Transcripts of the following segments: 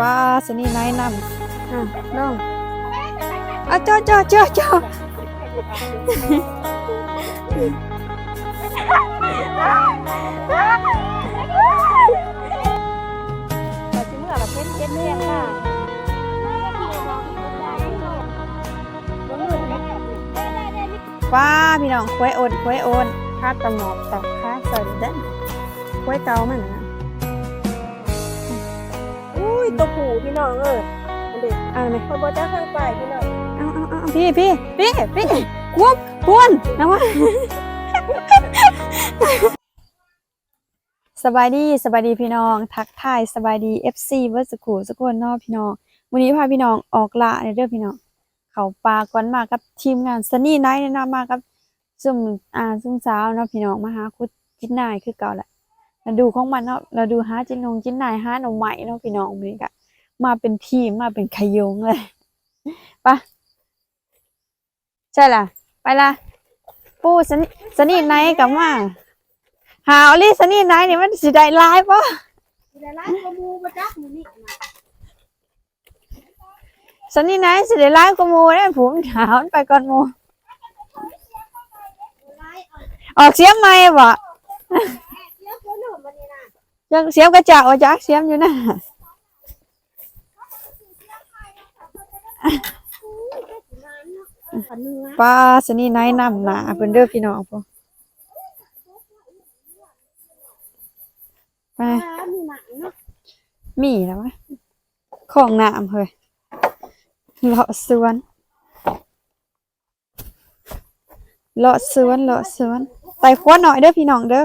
ป้าสนี่นายนำอะลองอะจ้อจ้อจ้อจ้อแต่สิเมื่อเราเพ็นเพ็นเรียงค่ะป้าพี่น้องควยโอนควยโอนคาดตะหมอบตอกคาดใส่เด้นควยเกามันนะอุ้ย ตัวผูพี่น้องเอออันเด็กเอาไหมพอบอจ้าข้างไปพี่น้องเอาเอาเอาพี่พี่พี่พี่ควบควรนะวะสบายดีสบายดีพี่น้อง ทักทายสบายดี FC เวิร์สกูสกุลนอกพี่น้องวันนี้พาพี่น้องออกละในเด้องพี่น้อง เขาปลาก่อนมากับทีมงานสนี่ไนท์นะมากับซุ่มอ่าซุ่มสาวเนาะพี่น้องมาหาคุดจินนายคือเก่าแหละ เราดูของมันเนาะเราดูหาจินนงจินนายหาหน่อไม้เนาะพี่น้องมื้อนี้ก็มาเป็นทีมมาเป็นขยงเลยไปะใช่ล่ะ ไปละปูสนี่สนี่ไนท์กลับมาหาเอาลี่สนี่ไนท์นี่มันสิได้หลายปะเดี๋ยวร้านกระมูมาจักมือนี่สนี่ไนท์สิได้หลายกว่าหมู่เด้ผมหามันไปก่อนหมู่ออกเสียงใหม่บ่ ยังเสียมกระจาว่าจักเสียมอยู่นะป้าสนี่ไนท์นำหนาเพิ่นเด้อพี่น้องพวกไปมีแล้ววะของน้ำเฮ้ยเลาะสวนเลาะสวนเลาะสวนไต่ขวหน่อยเด้อพี่น้องเด้อ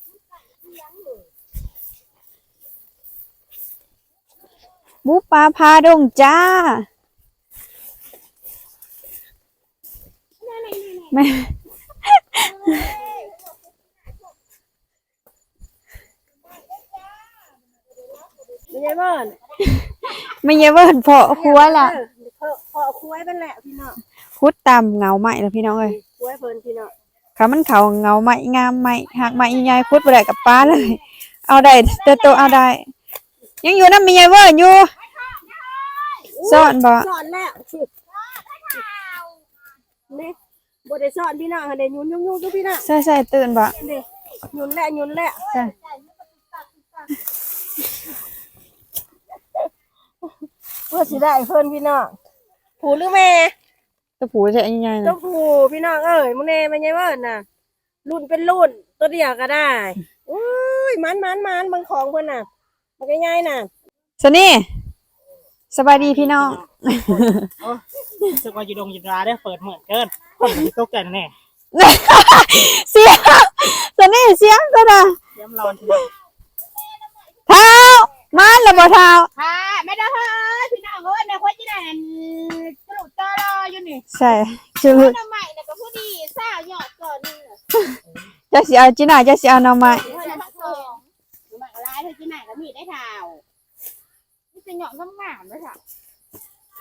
บูปลาพาดงเลยเด้อพี่น้องเด้อบัดบูปลาพาดงจ้าแม่ไม่ใช่บ้านไม่เยาเวิร์นเพาะคัวล่ะพอพอคุ้ยเป็นแหละพี่น้องคุดตามเงาไม้แล้วพี่น้องเอ้ยคุ้ยเพลินพี่น้องขามันเขาเงาไม้งามไม้หักไม้ใหญ่คุดบ่ได้กับป้าเลย เอาได้เตโตเอาได้ ยังอยู่นำมีไงเวิร์นอยู่ซ่อนบ่สอนแล้วนี่บได้สอนพี่น้องเดี๋ยวยุ่นยุ่งยุ่งทุกพี่น้องใช่ใช่ตื่นบ่เดี๋ยวยุ่นแหละยุ่นแหละใช่เพื่อสิได้เพิ่นพี่น้องผูหรือแม่ตัวผูจะใหญ่ตันะวผูพี่น้องเอ้ยมึงเน่ไม่ใช่ว่าน่ะรุ่นเป็นรุ่นตัวเดียวก็ได้อุ้ยมันมันมันบางของเพิ่นน่ะ มันก็ง่ายน่ะสนี่สบายดีพี่น้องรู้สึกว่าอยู่ดงอยู่ราได้เปิดเหมือนเกินคนมันตกใจแน่เสียงสนี่เสียงก็นะเยี่ยมร้อนทีเดียวเท้ามาแล้วบ่เท้าค่ะไม่ได้เฮ้ยพี่น้องเอ้ยในคนที่ไหนสรุปตอรออยู่นี่ใช่ชื่อน้ำใหม่เนี่ยก็ผู้ดีสาวหยอดก่อนนี่จะสิเอาจีน่าจะสิเอาหน่อไม้เฮ้ยมาสองหมักร้าย เธอที่ไหนก็มีได้เท่านี่จะหยอดงามๆด้วยค่ะ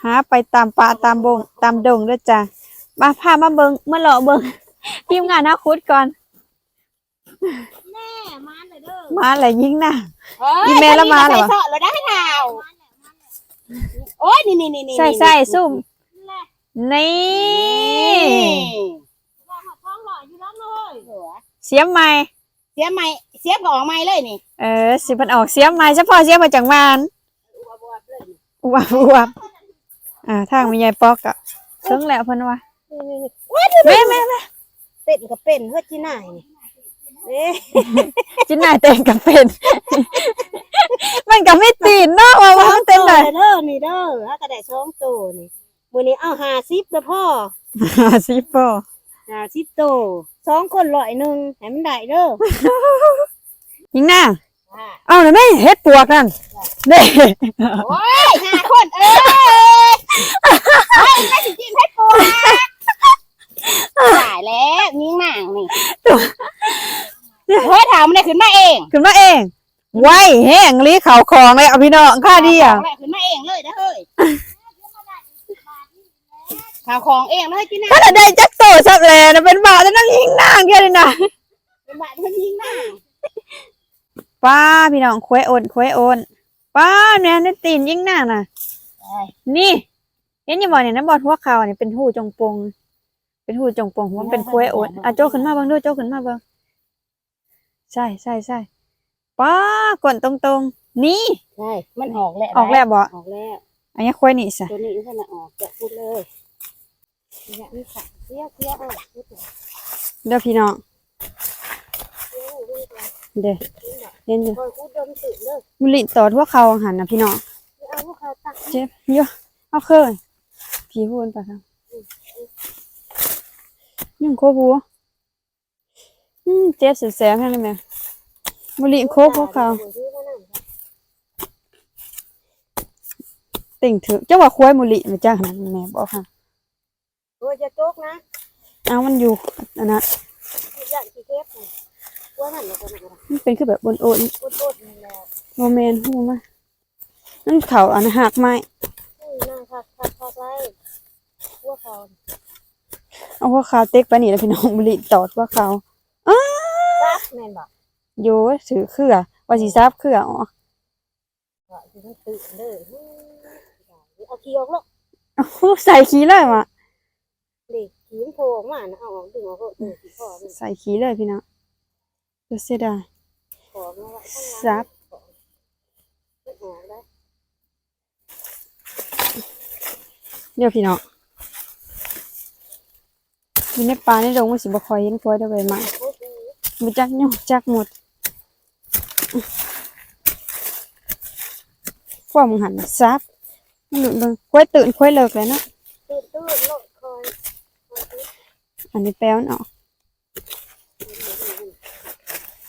หาไปตามป่าตามบงตามดงเด้อจ้ะมาพามาเบิงมาเลาะเบิงทีมงานนะคุดก่อนแม่มาเลยเด้อมาอะไรยิงนะเฮ้ยอีเมลแล้วมาเหรอใส่เสาะเราได้เท่าโอ้ยนี่นี่นี่นี่ใส่ใส่ซุ่มนี่ท้องหล่ออยู่แล้วเลยเสียมใหม่เสียใหม่เสียบกับออกใหม่เลยนี่เออสิเพันออกเสียมใหม่เฉพาะเสียมมาจากมานอวบอวบอ่าทางมียายปอกอะถึงแล้วเพิ่นว่าแม่แม่แม่เป็ดกับเป็นเพื่อจีน่ายนี่เอ๊ะจินนายเต้นกับเป็น มันก็ไม่ตีนเนาะว่าว่ามันเต้นได้เด้อนี่เด้อถ้ากระไดสองตัวนี่มื้อนี้เอา50เด้อพ่อห้าสิบปอ50ตัว สองคนร้อยหนึงให้มันได้เด้อยิงหน้าอ่าเอาน่ะแม่เฮ็ดปวกนั่นเด้ โอ้ยห้าคนเอ้ยเฮ้ยไม่สิจิ้มให้ปูตายแล้วนิ่งหนังนี่เฮ้ยถามมันได้ขึ้นมาเองขึ้นมาเอง ไว้แห้งลีเขาของเลยเอาพี่น้องค่าดีอะแหละขึ้นมาเองเลยนะเฮ้ย ข่าวของเองเลยจีน่าถ้าจะได้จักโตสักแลนะเป็นบาทจะนั่งยิงนางแค่นี้นะเป็นบาทมันยิงหน้าป้าพี่น้องควยโอนควยโอนป้าแม่นี่ตีนยิงนางน่ะนี่เห็นอยังบอกเนี่ยน้ำบอดหัวเขาเนี่ยเป็นหูจงปง เป็นหูจงปงหัวมันเป็นควยโอนอะโจขึ้นมาเบิ่งดูโจขึ้นมาเบิ่งใช่ใช่ใช่ป้ากดตรงๆนี่ใช่มันออกแล้วออกแล้วบ่ออกแล้วอันนี้ควยนี่สะตัวนี้มันจะออกจะพูดเลย เนี่ยนี่ค่ะเสียเสียออพูดเลยเด้อพี่น้องเด้อเห็นอยู่คอยพูดดมตื่นเลยมันลิ้นตอดหัวเขาหันนะพี่น้องเอาพวกเขาตักเจ็บเยอะเอาเคยผีพูนไปครับยังโคบัวอืมเจ็บแสบแค่นั้นแหละมันลินโคบหัวเขาติ่งถือเจ้าว่าควายมุลิมาจ้าขนาดนั้นแม่บอกค่ะ โอ้ยจะโจกนะเอามันอยู่อันนั้นอยากสิเก็บนะว่านั่นน่ะตัวนั้นก็ได้มันเป็นคือแบบบนโอนโอดๆนี่แหละโมเมนหูมานั่นเขาอันหักไม้อือนั่งคักคักคักไว้พวกเขาเอาหัวเขาเต็กไปนี่แล้วพี่น้องมุลิตอดหัวเขาซักแม่นบ่โยถือเครือว่าสีซับเครืออ๋อว่าสิมันตื่นเด้ออือเอาขี้ออกแล้วโอ้โหใส่ขี้เลยว่ะเด็ก ขี้มันโผล่ออกมานะเอาออกดึงออกก็เออขี้พ่อมันใส่ขี้เลยพี่น้องจะเสียดายของมาว่าข้างหลังซับมันออกได้เดี๋ยวพี่น้องอยู่ในป่าในดงมันสิบ่ค่อยเห็นกล้วยได้ใบไม้โอ้โหบ่จักยุ่งจักหมดฟ้อมึงหันมาซับมันหลุดเบิ่งกล้วยตื่นกล้วยเลิกแล้วเนาะตื่นตื่นโลดค อยอันนี้แป้วมันออก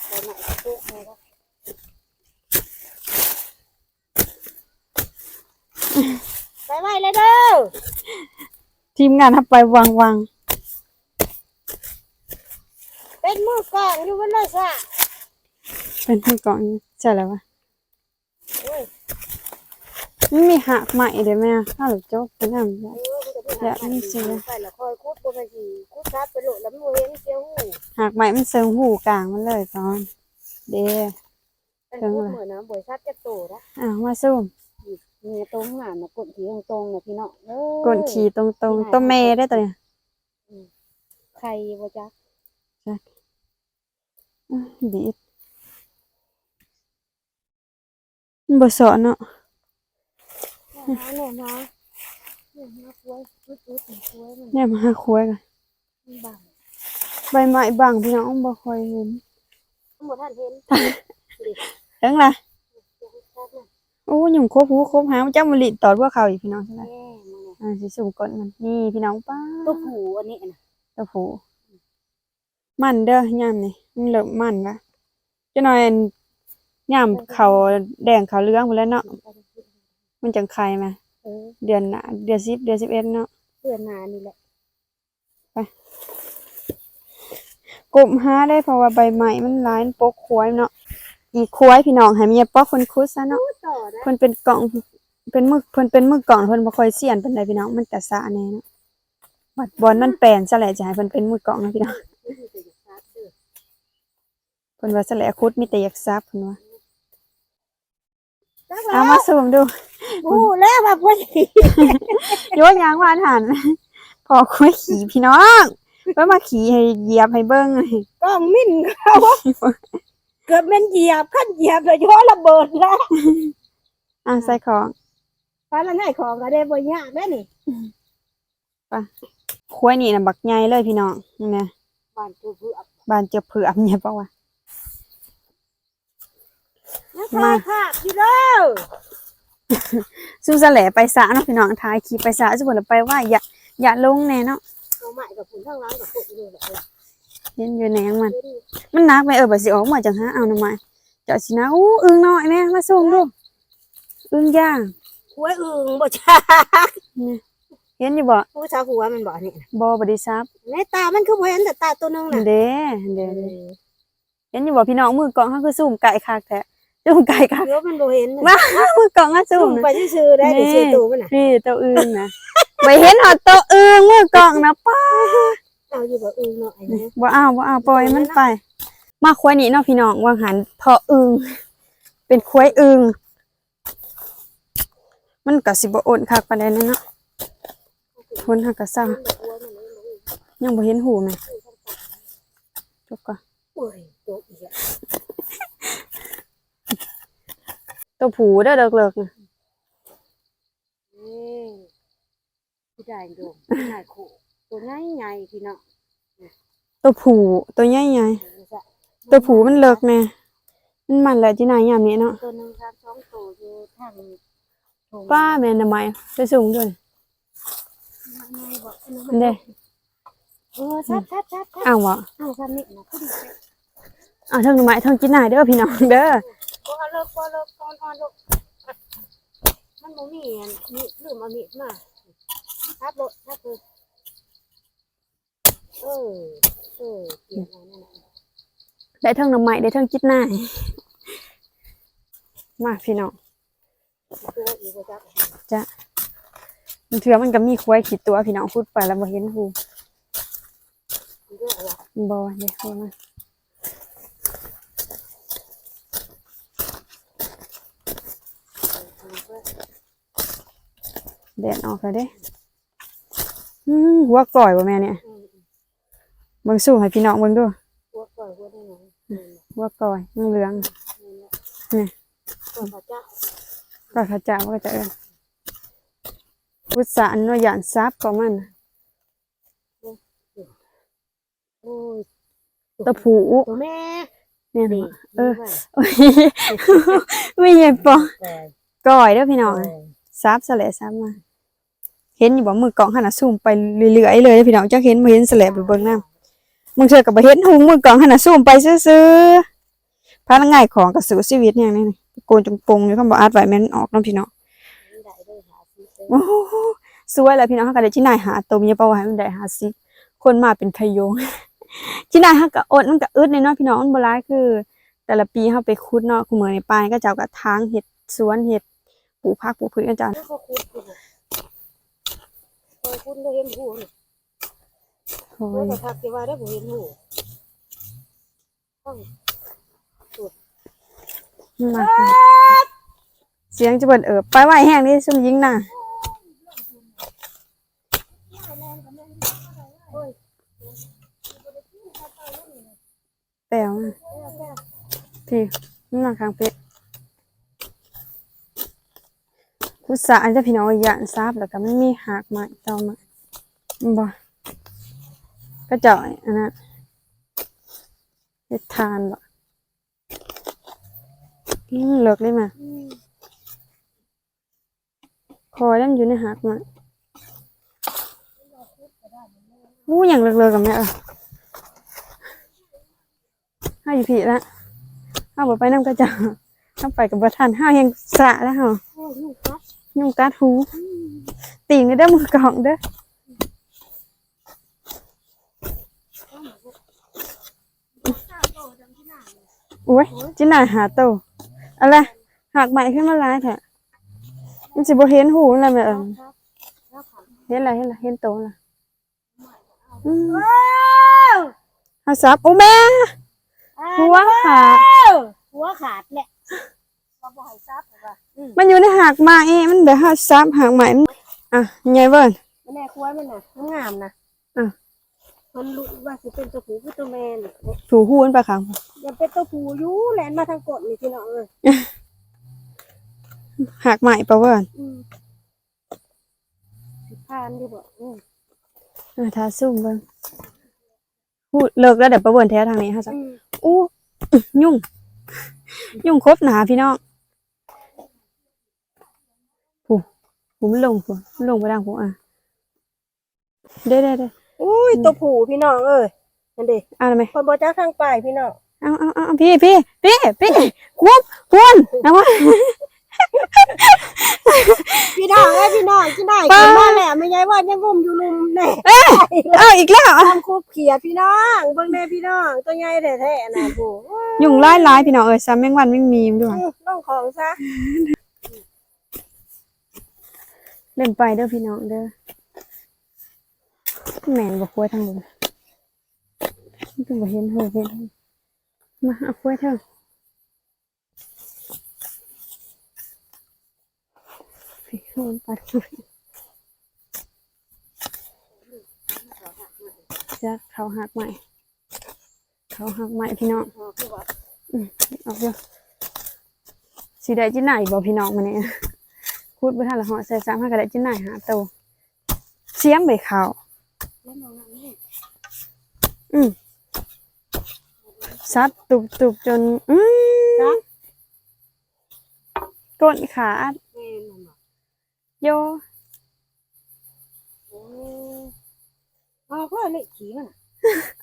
คอยหน่อยโจ๊กเลยก็ไปไว้เลยเด้อ ทีมงานทับไปวางวางเป็นมือกลองอยู่บนเลยซะเป็นที่ก่อนใช่แล้ววะโอ้ย มันมีหักใหม่เดี๋ยวแม่ถ้าหลุดโจ๊กเป็นอันเออมันจะเป็นอยากมีเสียงใส่ละคอยคุดบนไปสิคุดซัดไปโหลดแล้วมันบ่เห็นเสียหูหักใหม่มันเซิงหูกลางมันเลยตอน เด้เป็นคุดเหมือนน้ำบ่อยซัดจะโตนะอ้าวมาซุ่มนี่ตรงหน้าน่ะกดทีตรงๆนะพี่น้องเอ้ยกดขี่ตรงตรงๆตัวเมได้ตัวเนี้ยใครบ่จักอื้อดีดมันบ่สอนเนาะ หน่มาเนี่ยมาคุยคุดคุดคุยมันแนี่มาคุยกันบังใบไม้บางพี่น้องบ่ค่อยเห็นทั้งหมดท่านเห็นเอิงล่ะซัดน่ะโอ้ยุ่งครบหูครบหางมันจักมันลิตอดว่าเขาอีกพี่น้องใช่ไหมอ่าสิสุ่มกดมันนี่พี่น้องป้าตัวผูอันนี้นะตัวผูมันเด้อยามนี่มันเริ่มมันละจะหน่อยยามเขาแดงเขาเลืองหมดแล้วเนาะ มันจังไข่มาเออเดือนหน้าเดือนสิบเดือนสิบเอ็ดเนาะเพื่อนนานี่แหละกบหาได้เพราะว่าใบไม้มันหลายมันปกควายเนาะอีกควายพี่น้องให้เมียปอกคนคุดซะเนาะต่อนะเพิ่นเป็นกล่องเป็นมือเพิ่นเป็นมือกล่องเพิ่นบ่ค่อยเสียนปานใดพี่น้องมันแต่สะแน่เนาะบัดบอลมันแปลนซะแหละจะให้เพิ่นเป็นมือกล่องนะพี่น้องนี่คือจะซัดเด้อเพิ่นว่าซะแหละคุดมีแต่อยากซับเพิ่นว่า ซักเอาแล้วมาซูมดูกูแล้วว่าพอดีโยนยางวานหันพอคุยขี่พี่น้องเพิ่นมาขี่ให้เหยียบให้เบิ่งกล้องมิ่นเขาเกิดเป็นเหยียบขั้นเหยียบเลยย้อระเบิดแล้วอะใส่ของฟ้าละง่ายของก็ได้บ่ยากแม่นี่ควายนี่น่ะบักใหญ่เลยพี่น้องนี่นะบ้านคือเพื่อบ้านเจ้าเผือกเนี่ยเปล่าวะ มามาค่ะพี่เด้อสู้ซะแหละไปสะเนาะพี่น้องถ่ายคลิปไปสะสุบ่ล่ะไปว่าอย่าอย่าลงแน่เนาะเอาใหม่กับคุณข้างล่างกับคุณเลยแหละเห็นอยู่แหนงมัน มันนักไหมเออบัดสิออกมาจังหาเอาหน่อไม้จจ้าสินะอู้อึงน้อยแม่มาส่งดูอึงย่างหัวอึ่งบ่จ้านี่เห็นอยู่บ่ผู้ชาวหัวมันบ่นี่บ่บ่ได้ซับในตามันคือบ่เห็นแต่ตาตัวนึงน่ะเด้เด้เห็นอยู่บ่พี่น้องมือกองเฮาคือซูมไก่คักแท้ ซูมไก่คักเดี๋ยวมันบ่เห็นน่ะมามือกล่องเฮาซูจุ่มมนะไปซื่อๆได้เดี๋ยวซื้อตู้มันน่ะนี่ตัวอึงนะไปเห็นหอดตัวอึงมือกล่องนะป้าเอาอยู่บ่อึ่งเนาะไอ้เนี่ยบ่เอาบ่เอาปล่อยมันไป มาควายนี้เนาะพี่น้องวางหันพออึงเป็นควายอึงมันก็สิบ่อ่อนคักปานใดนั่นเนาะคนหักกะซ่ายังบ่เห็นหูแม่จบก่อนโอ้ยโตอีกแล้ว ตัวผูเด้อเลิกๆนะนี่ผู้ชายโดมชายโคตัวใหญ่ๆพี่น้องตัวผูตัวใหญ่ๆตัวผูมันเลิกแน่มันมันแหละจีนายยามนี้เนาะตัวหนึงครับสองตัวอยู่ทางทงป้าแม่นำไมไปสูงด้วยอันเด้เออชัดชัดชัดชัดอ้าวบ่เอาซ้ำนี่นะขึ้นอ้าวเทั้งหน่อไม้เทั้งกินนายเด้อพี่น้องเด้อ ก็เลิกก็เลิกก่อนอ่อนลูกมันบ่มีอันนี่ลืมเอามีดมาครับลูกครับเลยเออเออเปลี่ยนเอานั่นน่ะได้ทั้งหน่อไม้ได้ทั้งกินนายมาพี่น้องตัวอีกว่จับมันเถื่อมันก็มีควายขีดตัวพี่น้องพูดไปแล้วบ่เห็นหูมันเยอะว่ะบ่เด้อบ่มา แดดออกแล้วเด้อืมหัวก่อยบ่แม่เนี่ยอืมเบิ่งสู้ให้พี่น้องเบิ่งดูหัวก่อยหัวได้หน่อยอืมหัวก่อยเหลืองนี่แหละนี่ก่อนพระเจ้าๆก็เขาจะว่าก็จะเอิ้นพุทธะอนุญาตทรัพย์ของมันโอ้ยตะผูตัวแม่เนี่ยนี่นะเออนี่โอ้ยไม่ใช่ปอก่อยก่อยเด้อพี่น้องก่อยซับสะแหละซับมา เห็นอยู่บ่มือกล่องขนาดซูมไปเรื่อยๆเลยพี่น้องจักเห็นบ่เห็นสะแหละไปเบิ่งน้ำมึงเชื่อกับบ่เห็นหุงมือกล่องขนาดซูมไปซื่อๆพาละง่ายของกับสู่ชีวิตอย่างนี้นี่โกนจงปงอยู่คำบ่อาดไว้แม่นออกเนาะพี่น้องนี่เลยหาซื้อเต็มโอ้สวยแล้วพี่น้องเฮาก็ได้ที่นายหาตัวมีประวัติมันได้หาสิคนมาเป็นขยงที่นายเฮาก็อดมันก็อึดเลยเนาะพี่น้องมันบ่ร้ายคือ แต่ละปีเฮาไปคุดเนาะคุมื้อในป่านก็เจ้าก็ทางเฮ็ดสวนเฮ็ดปลูกผักปลูกพืชกันจ้า วก็คุดคุดพอคุณได้เห็นหูนี่โอ้โอ้ยยแต่ทักที่ว่าได้บ่เห็นหูต้องมาเสียงจะเบิ่นเอิบไปไหวแห้งนี่ซุ่มยิงน่ะแปลวน่ะพี่นี่มาข้างเป็ ดพุทธะอันจะพี่น้องอยานทราบแล้วก็ไมันมีหากม้ต่อมาบ่ก็จ่อยอันนั้นเฮ็ดทานบ่เลิกเลยมาคอยนั่นอยู่ในหากม้อู้อย่างเลิกๆกับแม่เออห้าอยู่พี่ละห้าบ่ไปน้ำกระจ่าห้าไปกับประธานห้ายังสะแล้วเหรอ ยลูกกัดยุ่งกัดหูตีนก็ได้อมือกล่องเด้อโอ้ยจิน่าหาโตอะไรหักใหม่ขึ้นมาหลายแท้มันสิบ่เห็นหูอะไรแม่เอิ้นเห็นอะไรเห็นอะไรเห็นโตละอืมเฮาซับโอ้แม่หัวขาดหัวขาดแหละ เราบ่ให้ซับหรอกว่ามันอยู่ในหักใหม่มันเดี๋ยวเฮาซับหักใหม่มันอะใหญ่เบิ่นแม่ควายมันน่ะมันงามนะอะมันรู้ว่าสิเป็นตัวผู้คือตัวแม่นี่ถูหูมันไปข้างยังเป็นตัวผู้อยู่แล่นมาทางกดนี่พี่น้องเอ้ยหักใหม่ปะเบิ่นอืมสิผ่านอยู่บ่อืมอะทาซุ่มเบิ่งพูดเลิกแล้วเดี๋ยวไปเบิ่นแท้ทางนี้ฮะจ้ะอืมอู้ยุ่ง ยุ่งครบหนาพี่น้อง ผู้มันลงผู้มันลงไปดังผู้อะเด้เด้เด้อุ้ยตัวผู้พี่น้องเอ้ยนั่นดิอ่านไหมคนบ่จักทางไปพี่น้องเอาเอาเอาพี่พี่พี่พี่ควบควรนะว่าพี่น้องเอ้ยพี่น้องกินได้ป้ากินมาแหละไม่ใช่ว่ายังงมอยู่ลุมแน่เอาอีกแล้วทำคูบเขียดพี่น้องเบิ่งแม่พี่น้องตัวใหญ่แท้ๆนะผู้ยุ่งร้ายร้ายพี่น้องเอ้ยซ้ำแมงวันแมงมีมด้วยต้องของซะ เล่นไปเด้อพี่น้องเด้อแม่นบ่ควายทางลมมันเป็นบ่เห็นหูเห็นหูมาเอาควายเถอะพี่โอนปัดควายจะเขาหักใหม่ เขาหักใหม่พี่น้องอืมอกเยอะสีได้จิ้นไหนบ่พี่น้องมาเนี่ย พูดไปทันละเหาะใส่ซ้ำให้กระได้จิ้นไหนหาโตวเสียมใบขาวอืมซัดตุบตุบจน อืมก้นขาดโยอ๋อก็เลยขี่มัน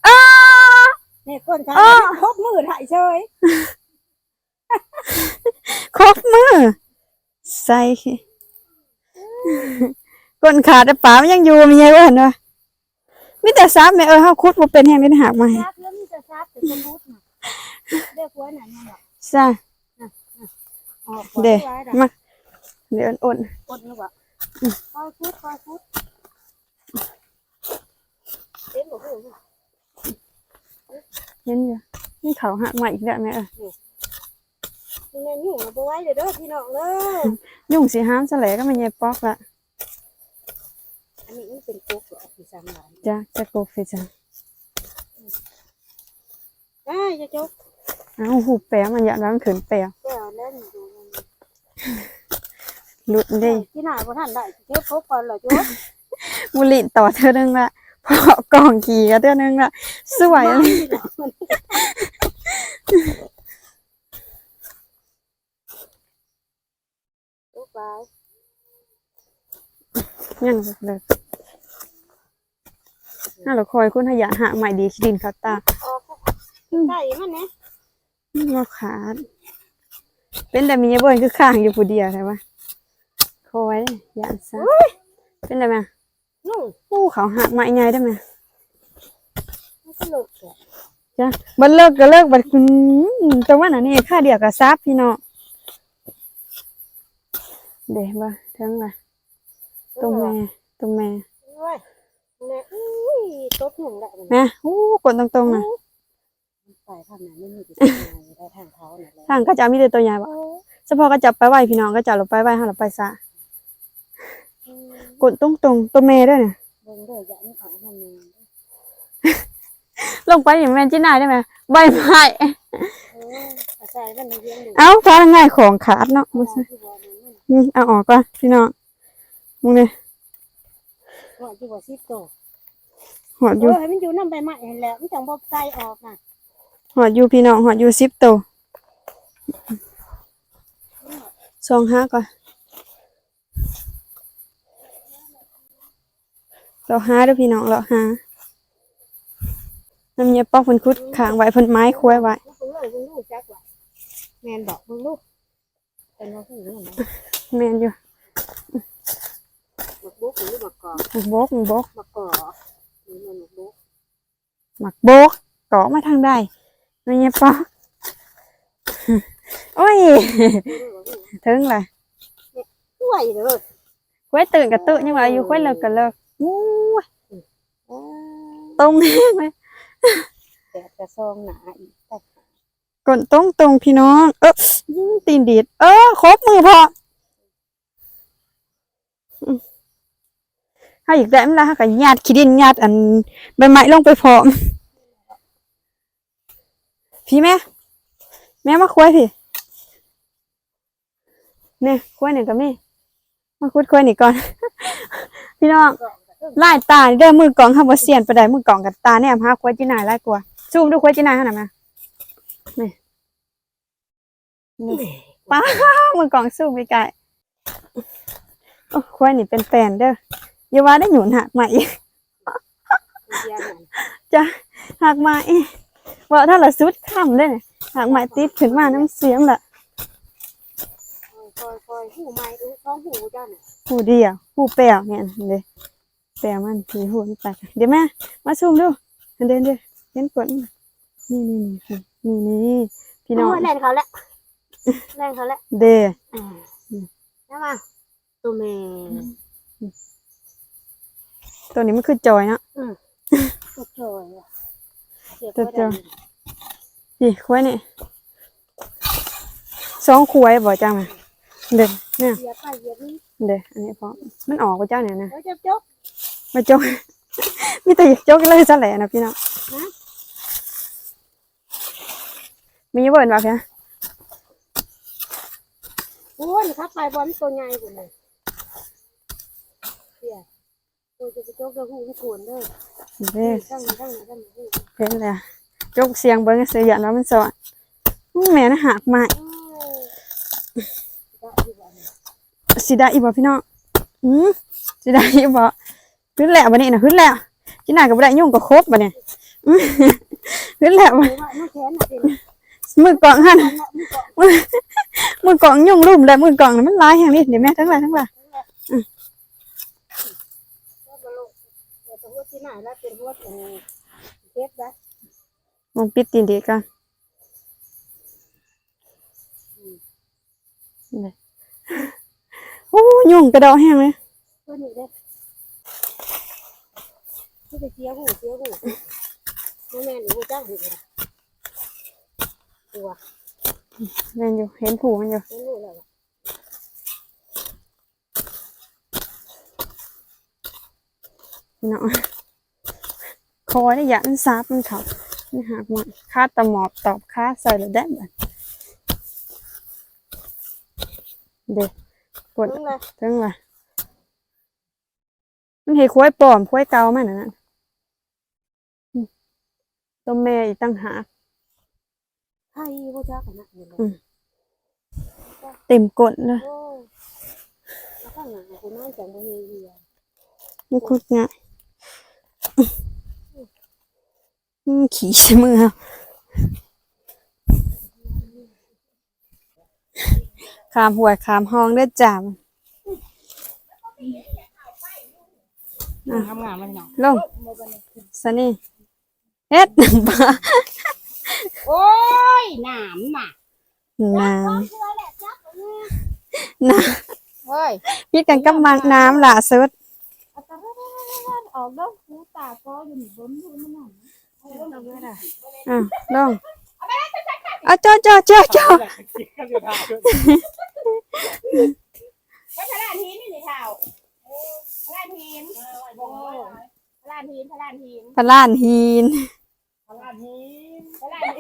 อ้าเนี่ยก้นขาอ้อครบมือถ่ายเฉยครบมือ ใส่ ก้นขาดแต่ป๋ามันยังอยู่มีไงวะเห็นปะมีแต่ซับแม่เออเฮาคุดบ่เป็นแฮงเป็นหักมาให้ซับแล้วมีแต่ซับแต่คนรู้น่ะเรียกว่าไหนนั่นหรอใช่ออกเด้ไว้ล่ะมาเดี๋ยวอ่อนอดหรือเปล่าคอยพูดคอยพูดเต็มหมดเลยๆเห็นอยู่นี่เขาหักมาอีกแล้วแม่เออ แม่ยุ่งเอาไปไว้เด้อเด้อพี่น้องเด้อยุ่งสิห้ามซะแหละก็มันยายปอกละอันนี้มันเป็นกุ๊กเหรอพี่สามหลานจ้ะจะโกฟิจ้ะอ้ายจะจกเอ้าหูแปะมันอยากร้องขืนแปะแก้วแล้วนี่ดูมันหลุดได้ที่ไหนบ่ทันได้เก็บพบก่อนเหรอจ๊กบุหรี่ต่อเธอนึงละพอกล่องกี่ก็เธอนึงละสวยเลย จ๊กไป ยังเลยน่าเราคอยคุณขยะหาใหม่ดีดินเขาตาออกไก่มันเนี่ยเราขาด เป็นแต่มีเบิ้ลคือข้างอยู่ผู้เดียวใช่ปะคอยอย่างซะเป็นไรไหมนุ่งอู้เขาหักใหม่ไงได้ไหมมันก็เลิกแกะจ้ะบันเลิกก็เลิกบัดคุณแต่ว่าอันนี้ค่าเดียวกับซับพี่น้องเดี๋ยวบ่เทิงละ ตรงแม่ตรงแม่เว้ยเนี่ยอุ้ยตบหนึ่งแหละมันแม่อู้กดตรงๆนะไปทางไหนไม่มีติดทางได้ทางเขาเนี่ยแหละทางก็จะมีแต่ตัวใหญ่บ่เฉพาะก็จับไปไหวพี่น้องก็จับลงไปไหวห้าลงไปซะกดตรงๆตัวแม่ด้วยเนี่ยเบิ่งเด้ออย่ามีของทำนึงลงไปอย่างแม่จีนายได้ไหมใบไม้เอออาศัยมันเลี้ยงดูเอ้าพาง่ายของขาดเนาะมึงที่บ่นั้นมันอืมเอาออกก่อนพี่น้อง มึงเนี่ยว่าอยู่ว่าสิโตหอดอเอยู่ อให้มันอยู่นำใบไม้เห็นแล้วมันจังบ่ใส่ออกน่ะหอดอยู่พี่น้องหอดอยู่สิบตัวสองห้าก่อนเราห้าเด้วยพี่น้องเราห้าน้ำเนียปอกเพิ่นคุดขางไว้เพิ่นไม้คุ้ยไว้เบิ่งเลยเบิ่งลูกจักว่าแม่นบอกเบิ่งลูกเป็นว่าผู้หญิงนะแม่นอยู่ บักบุกหรือบักกอกหมักโบกหมักโบกบักกอกนี่มันบักบุกหมักโบกเกาะมาทางใดน้ำเนียปอกโอ้ยถึงเลยช่วยเด้อคุ้ยตื่นกับตื่นยังไงอยู่คุ้ยเลิกกับเลิกอู้ยโอ้ตรงแห้งเลยแต่กระซองหนาอีกแต่กดตรงตรงๆพี่น้อง เอออื้อตีนดีดเออครบมือพออืม ถ้าอยากได้มันละก็ญาติขี้ดินญาติอันใบไม้ลงไปพร้อม พี่แม่ แม่มาคุยพี่เนี่ยคุยหนึ่งกับแม่มาคุยคุยหนึ่งก่อน พี่น้องไล่ตาเด้อมือกล่องคำว่าเสียนไปได้มือกล่องกับตาเนี่ยพาคุยจีนายไล่กลัวซูมดูคุยจีนายขนาดไหนนี่นี่ป้ามือก่องซูมไกลๆโอ้คุยนี่เป็นแฟนเด้อ อย่าว่าได้หนุนหักมาอีกเดียวนั่นหักมาอีกว่าถ้าละสุดค่ำเลยเนี่ยหากไม้ติดขึ้นมาน้ำเสียงละคอยคอยหูไม้ดูท้องหูเจ้าเนี่ยหูเดียวหูแปลวเนี่ยเลยแปลวมันผีหูมันแตกเดี๋ยวแม่มาซูมดูเดินเดินเห็นกดนี่นี่นี่นี่นี่พี่น้องโยแล่นเขาแล้วแล่นเขาแล้วเดอ่าใช่ป่ะตัวแม่ ตัวนี้มันคือจอยเนาะตัวจอยอะเสียตัวจอยก็ได้นี่ควายนี่สองควายบ่จังไหมเด็ดเนี่ยเสียไปเสียนี่เด็ดอันนี้พอมันออกกว่าเจ้าเนี่ยนะแล้วจะจบมาจกมีแต่อยากจกเลยซะแหละนะพี่น้องมีเบิร์นป่ะพี่โอ้ยครับไปบอลตัวใหญ่กว่าเลย เสียตัวจะไปจบตัวหูหูโขนเลยเด้ตั้งตั้งตั้งตั้งเห็นเลยจกเสียงเบิ้งเสียงแล้วมันสอนอื้อแม่นะหักไม้สิได้อีบ่พี่น้องอืมสิได้อีบ่ขึ้นแล้วบัดนี้น่ะขึ้นแล้วจิน่าก็บ่ได้ยุ่งกับครบบัดนี้อื้อขึ้นแล้วบัดว่าน้องแขนน่ะเป็นมือกล่องหั่นมือมือกล่องยุ่งลุ่มแล้วมือกล่องน่ะมันหลายแฮงนี่เดี๋ยวแม่ทั้งหลายทั้งหลาย ว่าบลูเดี๋ยวตัวหัว ที่ไหนแล้วเป็นหัวเป็นเทปนะมองปิดตีดีกันโอ้ยุ่งกระดอกแห้งเลยตัวนี้เด้ที่ไปเสียหูเสียหูแม่หนูจ้างหูนะตัวแม่นอยู่เห็นผูมันอยู่ไม่รู้แล้วเน้องค อได้ยันซับมันเขานี่หักมันคาดตะหมอบตอบค่าใส่แล้วได้บัดเด็กกดนั่งเลยถึงว่ามันเห็นควายปลอมควายเก่ามันนั่นอืมตัวแม่อีกตั้งหากใครผู้จ้ากันนะเห็นไหมเต็มกดเลยโอ้แล้วข้างหลังคุณน้องจังบ่มีเหี้ยมันคุดง่ายอืม ขี่ใส่มือเอาขามหวยขามห้องได้อจ้ามทำงานมันเนาะลงสนี่เฮ็ดปลาโอ้ยหนามน่ะน้ำน้เฮ้ยำพี่กันกับมักน้ำล่ะสุดเอาตาออกแล้วหูตาก็อยู่บนดูมันน่ะเอาไว้ได้ อะลงเอาเจ้าเจ้าเจ้าเจ้าพระลานหินนี่นี่เท่าพระลานหินโอ้พระลานหินพระลานหินพระล้านฮีนพระลานหิ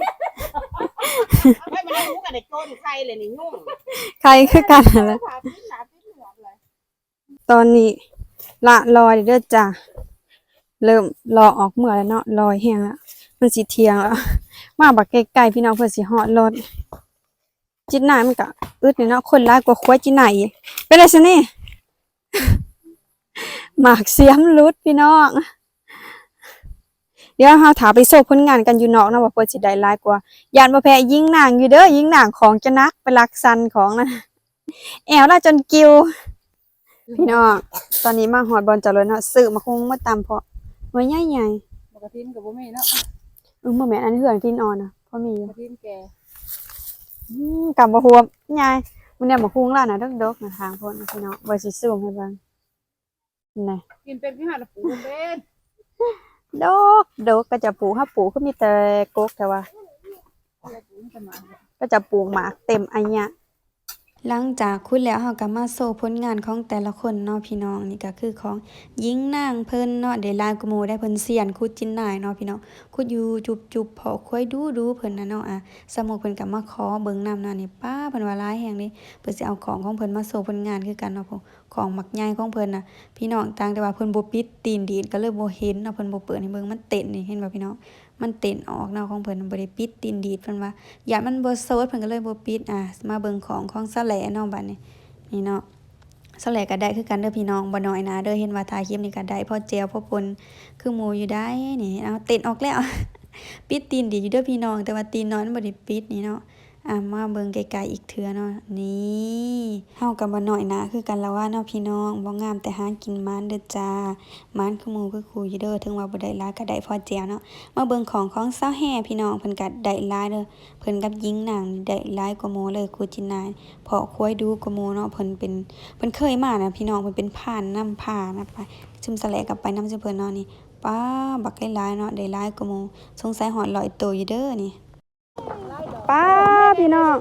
นไม่มันรู้กับเด็กต้นใครเลยนี่ยุ่งใครคือกันนั่นแหละขาพิษขาพิษเหนือเลยตอนนี้ละลอยเด้อจ้ะ เริ่มรอออกเมื่อแล้วเนาะลอยแห้งแล้วมันสิเทียงแล้วมาบักไกลๆพี่น้องเพื่อสิฮอดรถจิตหนายมันก็อึดเนาะคนร้ายกว่าควายจิตไหนายอีกเป็นไรสินี่หมากเสียมรุดพี่น้องเดี๋ยวเฮาถาไปโซ่ผลงานกันอยู่นอกนะว่าเพิ่นสิได้ายกว่ายานบ่แพ้ยิงนางอยู่เด้อยิงนางของจะนักไปลักซันของนั่นแอวล่าจนกิวพี่น้องตอนนี้มาหอดบอลจอดรถเนาะซื้อมาคงมาตามเพาะ หน่วยใหญ่ปกติกับบ่มีเนาะๆเออบ่แม่นอันนี้เหืองกินอ่อนนะพอมีอยู่ปกติแกอืมกลับบ่ฮวมยายมันเนี่ยบ่คุ้งล่ะนะดกๆนะทางพ้นนะพี่น้องบ่สิซูมให้เบิ่งนี่กินเป็นพี่หาดปูเป็นดกดกก็จะปลูกถ้าปลูกก็มีแต่กกแต่ว่าก็จะปลูกหมากเต็มอันเนี้ย หลังจากคุดแล้วเฮาก็มาโซ่ผลงานของแต่ละคนเนาะพี่น้องนี่ก็คือของหญิงนางเพิ่นเนาะได้ลายกว่าหมู่ได้เพิ่นเสียนคุดจินนายเนาะพี่น้องคุดอยู่จุบๆพอค่อยดูดูเพิ่นน่ะเนาะอะสมุกเพิ่นก็มาขอเบิ่งนำเนาะนี่ป้าเพิ่นว่าหลายแฮงเด้เพิ่นสิเอาของของเพิ่นมาโซ่ผลงานคือกันเนาะพวกของมักใหญ่ของเพิ่นน่ะพี่น้องต่างแต่ว่าเพิ่นบ่ปิดตีนดีดก็เลยบ่เห็นเนาะเพิ่นบ่เปิดให้เบิ่งมันเต้นนี่เห็นบ่พี่น้อง มันเต้นออกเนาะของเพิ่นบ่ได้ปิดตีนดีดเพิ่นว่าอย่ามันบ่โซดเพิ่นก็เลยบ่ปิดอะมาเบิ่งของของสแลเนาะบัดนี้นี่เนาะสแลก็ได้คือกันเด้อพี่น้องบ่น้อยนะเด้อเห็นว่าถ่ายคลิปนี่ก็ได้พอเจวพอปนคือหมู่อยู่ได้นี่เอาเต้นออกแล้ว ปิดตีนดีอยู่เด้อพี่น้องแต่ว่าตีนน้อยมันบ่ได้ปิดนี่เนาะ อะมาเบิ่งไกลๆอีกเทือเนาะนี่เฮากับบ่น้อยนะ คือกันละว่าเนาะพี่น้องบ่งามแต่หากินมันเด้อจ้ามันคือหมู่คือคู่อยู่เด้อถึงว่าบ่ได้หลายก็ได้พอแจวเนาะมาเบิ่งของของเสาแห่พี่น้องเพิ่นก็ได้หลายเด้อเพิ่นกับหญิงนางได้หลายกว่าหมู่เลยครูจินนายเพราะควายดูกว่าหมู่เนาะเพิ่นเป็นเพิ่นเคยมานะพี่น้องเพิ่นเป็นผ่านนำผ่านะไปซึมสะแลกับไปนำซุเพิ่นเนาะนี่ป้าบักหลายๆเนาะได้หลายกว่าหมู่สงสัยฮอด100ตัวอยู่เด้อนี่ ป้าพี่น้อง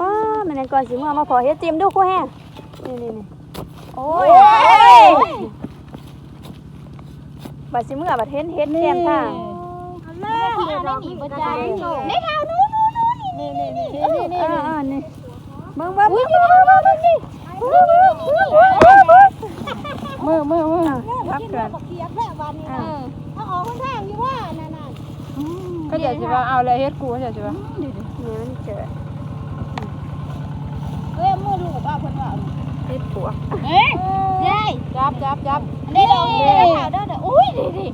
ป้าแม่นก่อนสิมามาขอเฮ็ดจิ้มดูคู่แห้งนี่นี่นี่โอ้ยบัดสิมือบัดเฮ็ดเฮ็ดแก้มทางแม่เขาเอาได้หนีบ่จ้าได้เท้านู้นนี่นี่นี่นี่นี่เออเออนี่เบิ่งเบิ่งอุ้ยนี่เท้านู้นนี่มือมือมือรับเกินเคียบแล้ววันนี้เอาออกข้างๆอยู่ว่านั่นน่ะก็อยากจะว่าเอาอะไรเฮ็ดกูอยากจะว่า นี่มันเกิดเอ้ยมือลูกเอาเพิ่นว่าเฮ็ดปวกเอ้ยยายจับจับจับได้ดอกได้เท้าเด้อเด้ออุ้ยดิดิ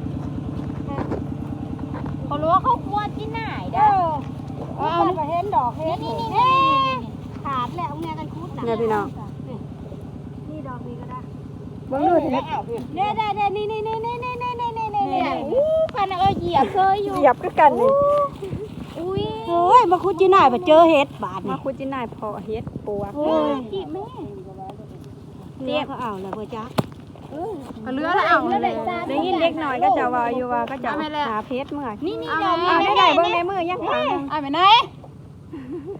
เขารู้ว่าเขากลัวที่ไหนเด้อเอาไปเห็นดอกเห็นนี่นี่นี่ขาดแล้วแม่กันคุดน่ะเนี่ยพี่น้องนี่ดอกนี้ก็ได้เบิ่งดูสิเด้เด้เด้นี่นี่นี่นี่นี่นี่นี่นี่นี่นี่อู้กันเออเหยียบเคยอยู่เหยียบคือกันนี่ อุ้ยโอ้ยมาคุดจีน่ายมาเจอเห็ดบาดมานี่คุจินายพอเฮ็ดปวกโอ้ยจีบแม่เตี้ยเขาเอาแล้วบ่จ๊ะก็เหลือแล้วเอาเลือดไหลตาได้ยินเด็กน้อยก็จะว่าอยู่ว่าก็จะหาเพชรเมื่อนี่นี่เอาดอกได้ได้เบิ่งในมือยังขางหนึงเอาไปไหน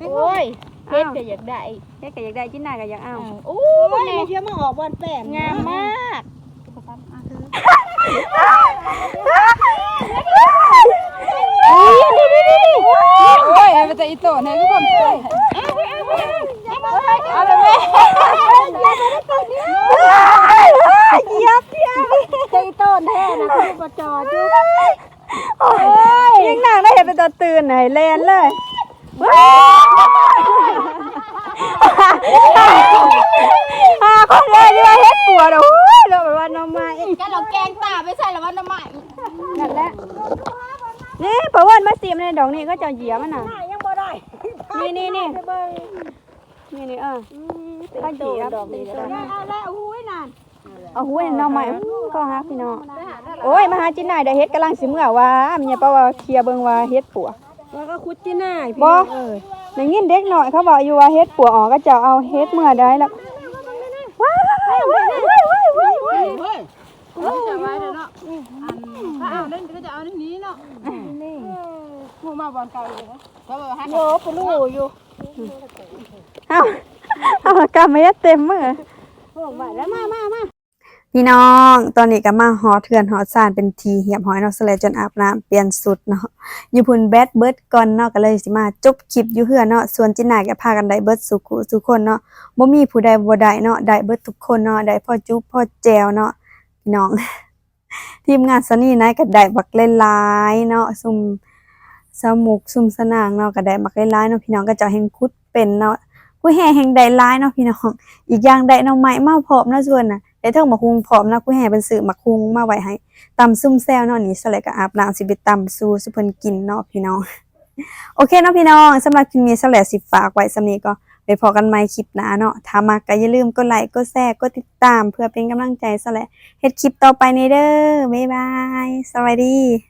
โอ้ยเพชรก็อยากได้เฮ็ดก็อยากได้จินนายก็อยากเอาโอ้โอ้ยยเชื่อมาออกวันแปดงามมาก โอ้ ยเอาไปแต่อีโต้ไหนก็ความใจเอาเลยแม่เหยียบเพียงใจต้นแท้นะคือบ่จอดอยู่โอ้ยยังนางได้เห็นเป็นตัวตื่นไหนแลนเลยอาคนเลยที่ว่าเฮ็ดปวดโอ้ยเราแบบว่าน้องไม้กันเราแกงตาไม่ใช่หรอว่าน้ำใหม่นั่นแหละ นี่เพราะว่ามาซีมในดอกนี้ก็จะเหยียบมันน่ะยังบ่ได้นี่นี่นี่เบิ่งนี่นี่เออถ้าเหยียบดอกนี้ก็ได้เอาแล้วอุ้ยนั่นเอาหัวน้องไม้ก็ฮักพี่น้องโอ้ยมาหาจินนายได้เฮ็ดกำลังสิเมื่อว่ามีหยังเปล่าว่าเคลียร์เบิ่งว่าเฮ็ดปวกแล้วก็คุดจีน่ายบ่ เออได้ยินเด็กหน่อยเขาบอกอยู่ว่าเฮ็ดปัวออกก็จะเอาเฮ็ดเมื่อใดแล้วว้ายว้ายว้ายว้ายว้ายว้ายเฮ้ย จะไว้เด้เนาะถ้าเอาเล่นก็จะเอาในนี้เนาะนี่หมูมาบอลเก่าอยู่เนาะก็บอกให้โอ้ปลูอยู่เอาเอากำเฮ็ดเต็มมือโอ้มาแล้วมามามาพี่น้องตอนนี้ก็มาหอเถื่อนหอซานเป็นทีเหียบหอยเนาะสลจนอาบน้ำเปลี่ยนสุดเนาะอยู่พุ่นแบดเบิร์ดก่อนเนาะก็เลยสิมาจบคลิปอยู่เฮือเนาะส่วนจินนายก็พากันได้เบิร์ดสุขุทุคนเนาะบ่มีผู้ใดบ่ได้เนาะได้เบิร์ดทุกคนเนาะได้พ่อจุ๊บพ่อแจวเนาะ พี่น้อง ทีมงานซนี่นาก็ได้บักหลายเนาะซุ่มสมุกซุ่มสนางเนาะก็ได้บักหลายเนาะพี่น้องก็จะเห็นคุดเป็นเนาะผู้แห่แห่งใดหลายเนาะพี่น้อง อีกอย่างได้หน้องไม้มาพร้อมเนาะส่วนน่ะได้เทิงหมักฮุงพร้อมนะผู้แห่เป็นสื่อหมักฮุงมาไว้ให้ตำซุ่มแซวเนาะนี่สลายก็อาบน้ำสิไปตำสู่สุเพิ่นกินเนาะพี่น้องโอเคเนาะพี่น้องสำหรับคลิปนี้สลายสิฝากไว้สำนี้ก็ พอกันใหม่คลิปหน้าเนาะถ้ามักก็อย่าลืมกดไลค์กดแชร์กดติดตาม เพื่อเป็นกำลังใจสละเฮ็ดคลิปต่อไปในเด้อบ๊ายบาย สวัสดี